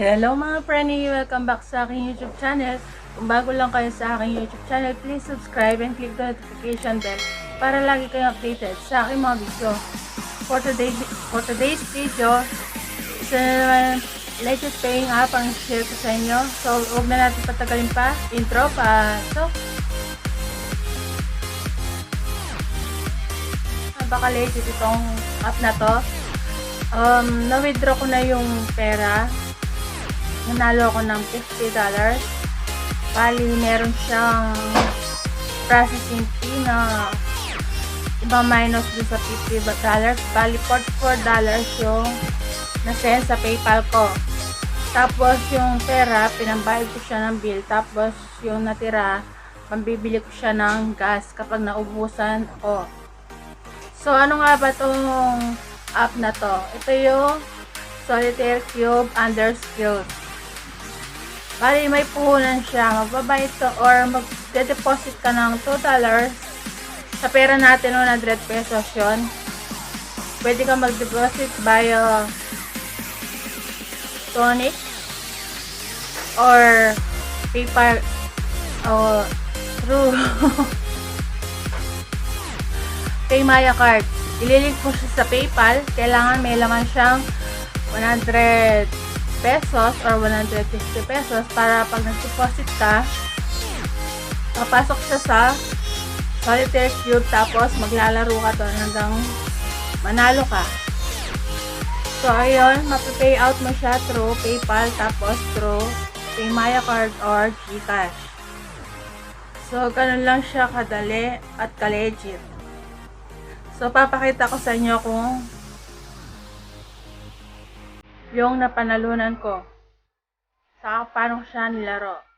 Hello mga preni! Welcome back sa aking YouTube channel. Kung bago lang kayo sa aking YouTube channel, please subscribe and click the notification bell para lagi kayong updated sa aking mga video. For, today, for today's video, isa na naman latest paying app ang share ko sa inyo. So, huwag na natin patagalin pa. Intro pa. So, baka legit itong app na to. Um, na-withdraw ko na yung pera nanalo ako ng $50. Bali, meron siyang processing fee na iba minus dun sa $50. Bali, $44 yung na-send sa PayPal ko. Tapos, yung pera, pinambayad ko siya ng bill. Tapos, yung natira, pambibili ko siya ng gas kapag naubusan ako. So, ano nga ba tong app na to? Ito yung Solitaire Cube Under Skills. Bali, may puhunan siya. Magbabayad ka or mag-deposit ka ng $2 sa pera natin, 100 pesos yun. Pwede ka mag-deposit via Tonic or PayPal or through Paymaya card. Ililink mo siya sa PayPal. Kailangan may laman siyang 100 pesos or 150 pesos para pag nag-deposit ka, papasok siya sa solitaire cube tapos maglalaro ka doon hanggang manalo ka. So, ayun, mapipay out mo siya through PayPal tapos through Paymaya card or Gcash. So, ganun lang siya kadali at ka-legit. So, papakita ko sa inyo kung yung napanalunan ko. Saka paano siya nilaro.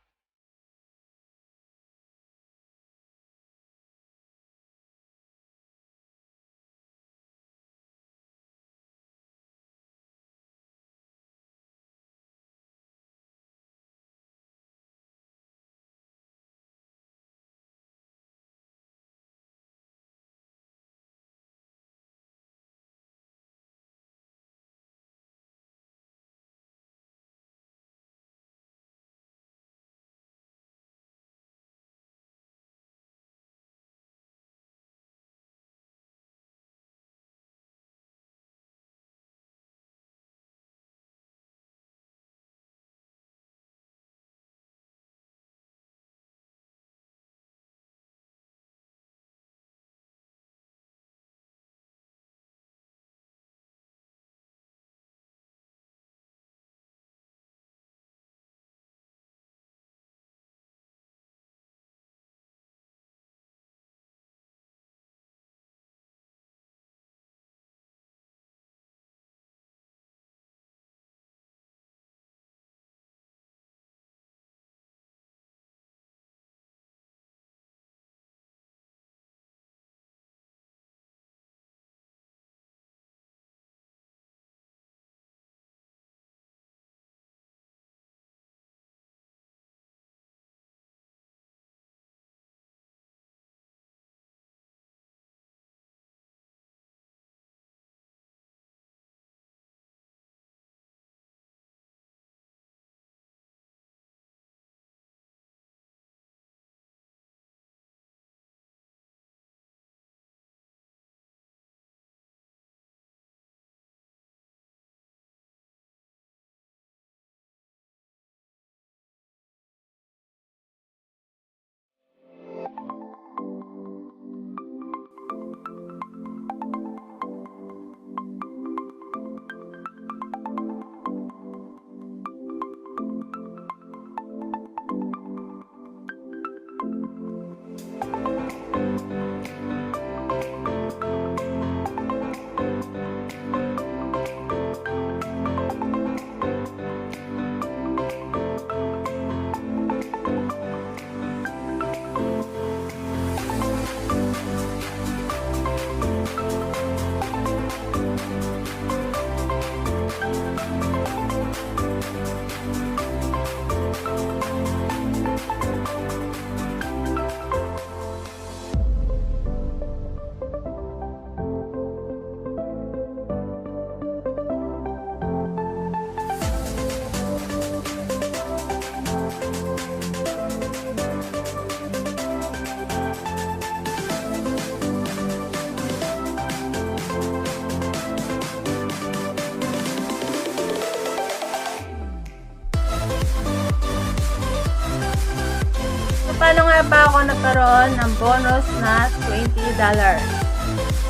Nga ba ako nagkaroon ng bonus na $20?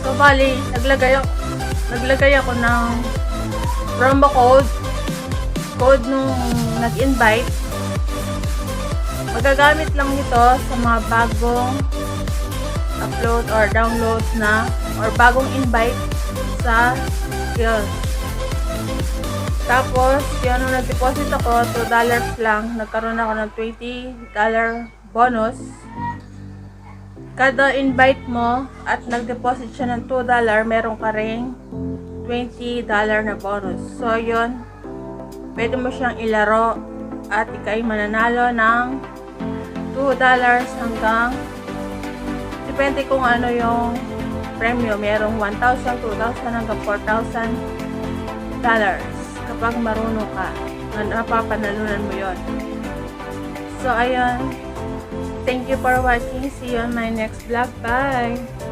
So, bali, naglagay ako, naglagay ako ng promo code code nung nag-invite. Magagamit lang ito sa mga bagong upload or download na or bagong invite sa skills. Tapos, yun, nung nag-deposit ako, $2 lang, nagkaroon ako ng $20 bonus. Kada invite mo at nag-deposit siya ng $2, meron ka ring $20 na bonus. So, yun, pwede mo siyang ilaro at ikay mananalo ng $2 hanggang depende kung ano yung premyo. Merong 1,000, 2,000 hanggang 4,000 dollars kapag marunong ka na napapanalunan mo yon. So, ayun. Thank you for watching. See you on my next vlog. Bye!